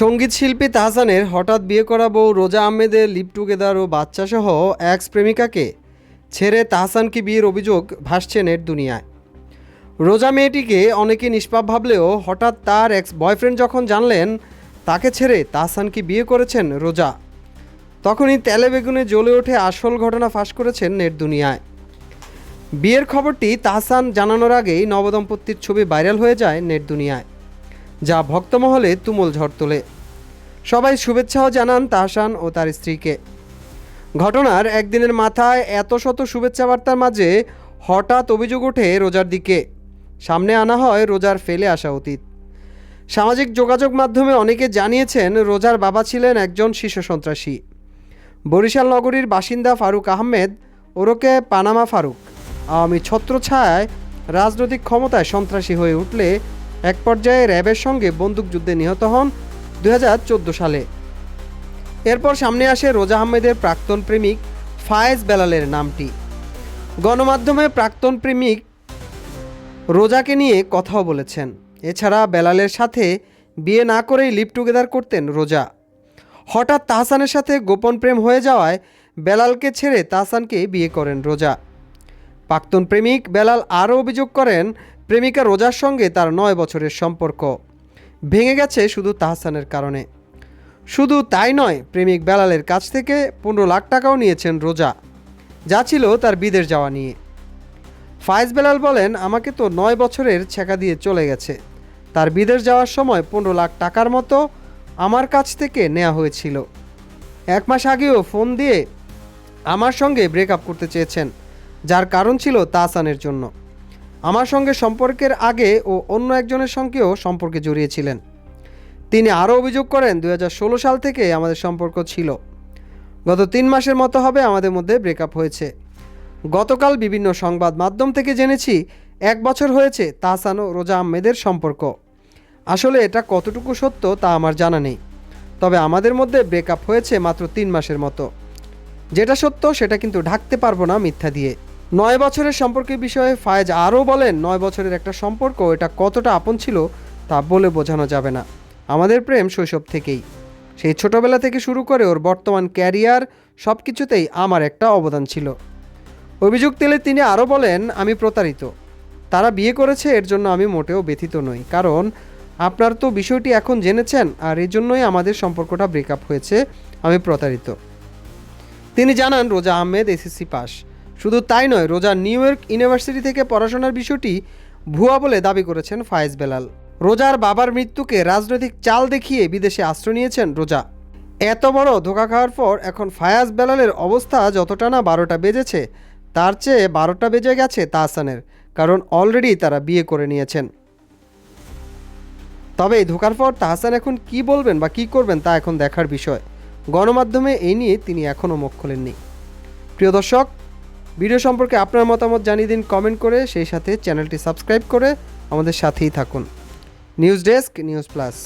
সংগীত শিল্পী তাহসানের হঠাৎ বিয়ে করা বউ রোজা আহমেদের লিভ টুগেদার ও বাচ্চাসহ এক্স প্রেমিকাকে ছেড়ে তাহসানকে বিয়ের অভিযোগ ভাসছে নেট দুনিয়ায়। রোজা মেয়েটিকে অনেকে নিষ্পাপ ভাবলেও হঠাৎ তার এক্স বয়ফ্রেন্ড যখন জানলেন, তাকে ছেড়ে তাহসানকে বিয়ে করেছেন রোজা। তখনই তেলে বেগুনে জ্বলে ওঠে আসল ঘটনা ফাঁস করেছেন নেট দুনিয়ায়। বিয়ের খবরটি তাহসান জানানোর আগেই নবদম্পতির ছবি ভাইরাল হয়ে যায় নেট দুনিয়ায়। যা ভক্তমহলে তুমুল ঝড় তোলে। সবাই শুভেচ্ছাও জানান তাহসান ও তার স্ত্রীকে। ঘটনার একদিনের মাথায় এত শত শুভেচ্ছা বার্তার মাঝে হঠাৎ অভিযোগ ওঠে রোজার দিকে। সামনে আনা হয় রোজার ফেলে আসা অতীত। সামাজিক যোগাযোগ মাধ্যমে অনেকে জানিয়েছেন রোজার বাবা ছিলেন একজন শিশু সন্ত্রাসী। বরিশাল নগরীর বাসিন্দা ফারুক আহমেদ, ওরকে পানামা ফারুক। আওয়ামী ছত্রছায়ায় রাজনৈতিক ক্ষমতায় সন্ত্রাসী হয়ে উঠলে এক পর্যায়ে র্যাবের সঙ্গে বন্দুকযুদ্ধে নিহত হন দু হাজার চোদ্দ সালে। এরপর সামনে আসে রোজা আহমেদের প্রাক্তন প্রেমিক ফায়েজ বেলালের নামটি। গণমাধ্যমে প্রাক্তন প্রেমিক রোজাকে নিয়ে কথাও বলেছেন। এছাড়া বেলালের সাথে বিয়ে না করেই লিভ টুগেদার করতেন রোজা। হঠাৎ তাহসানের সাথে গোপন প্রেম হয়ে যাওয়ায় বেলালকে ছেড়ে তাহসানকে বিয়ে করেন রোজা। প্রাক্তন প্রেমিক বেলাল আরও অভিযোগ করেন প্রেমিকা রোজার সঙ্গে তার নয় বছরের সম্পর্ক। ভেঙে গেছে শুধু তাহসানের কারণে। শুধু তাই নয়, প্রেমিক বেলালের কাছ থেকে পনেরো লাখ টাকাও নিয়েছেন রোজা। যা ছিল তার বিদেশ যাওয়া নিয়ে। ফায়েজ বেলাল বলেন, আমাকে তো নয় বছরের ছেঁকা দিয়ে চলে গেছে। তার বিদেশ যাওয়ার সময় পনেরো লাখ টাকার মতো আমার কাছ থেকে নেওয়া হয়েছিল। এক মাস আগেও ফোন দিয়ে আমার সঙ্গে ব্রেকআপ করতে চেয়েছেন, যার কারণ ছিল তাহসানের জন্য। আমার সঙ্গে সম্পর্কের আগে ও অন্য একজনের সঙ্গেও সম্পর্কে জড়িয়েছিলেন। তিনি আরও অভিযোগ করেন দু হাজার ষোলো সাল থেকে আমাদের সম্পর্ক ছিল। গত তিন মাসের মতো হবে আমাদের মধ্যে ব্রেকআপ হয়েছে। গতকাল বিভিন্ন সংবাদ মাধ্যম থেকে জেনেছি, এক বছর হয়েছে তাহসান ও রোজা আহমেদের সম্পর্ক। আসলে এটা কতটুকু সত্য তা আমার জানা নেই। তবে আমাদের মধ্যে ব্রেকআপ হয়েছে মাত্র তিন মাসের মতো। যেটা সত্য সেটা কিন্তু ঢাকতে পারব না মিথ্যা দিয়ে। নয় বছরের সম্পর্কের বিষয়ে ফায়েজ আরও বলেন, নয় বছরের একটা সম্পর্ক, এটা কতটা আপন ছিল তা বলে বোঝানো যাবে না। আমাদের প্রেম শৈশব থেকেই। সেই ছোটবেলা থেকে শুরু করে ওর বর্তমান ক্যারিয়ার সব কিছুতেই আমার একটা অবদান ছিল। অভিযোগ তেলে তিনি আরও বলেন, আমি প্রতারিত। তারা বিয়ে করেছে, এর জন্য আমি মোটেও ব্যথিত নই। কারণ আপনার তো বিষয়টি এখন জেনেছেন, আর এই জন্যই আমাদের সম্পর্কটা ব্রেকআপ হয়েছে, আমি প্রতারিত। তিনি জানান, রোজা আহমেদ, এসএসসি পাস। শুধু তাই নয়, রোজা নিউ ইয়র্ক ইউনিভার্সিটি থেকে পড়াশোনার বিষয়টি ভুয়া বলে দাবি করেছেন ফায়েজ বেলাল। রোজার বাবার মৃত্যুকে রাজনৈতিক চাল দেখিয়ে বিদেশে আশ্রয় নিয়েছেন রোজা। এত বড় ধোকা খাওয়ার পর এখন ফায়াজ বেলালের অবস্থা যতটা না বারোটা বেজেছে, তার চেয়ে বারোটা বেজে গেছে তাহসানের, কারণ অলরেডি তারা বিয়ে করে নিয়েছেন। তবে এই ধোকার পর তাহসান এখন কি বলবেন বা কি করবেন তা এখন দেখার বিষয়। গণমাধ্যমে এই নিয়ে তিনি এখনও মুখ খোলেননি। প্রিয় দর্শক ভিডিও সম্পর্কে আপনার মতামত জানিয়ে দিন কমেন্ট করে, সেই সাথে চ্যানেলটি সাবস্ক্রাইব করে আমাদের সাথেই থাকুন। News desk, news plus.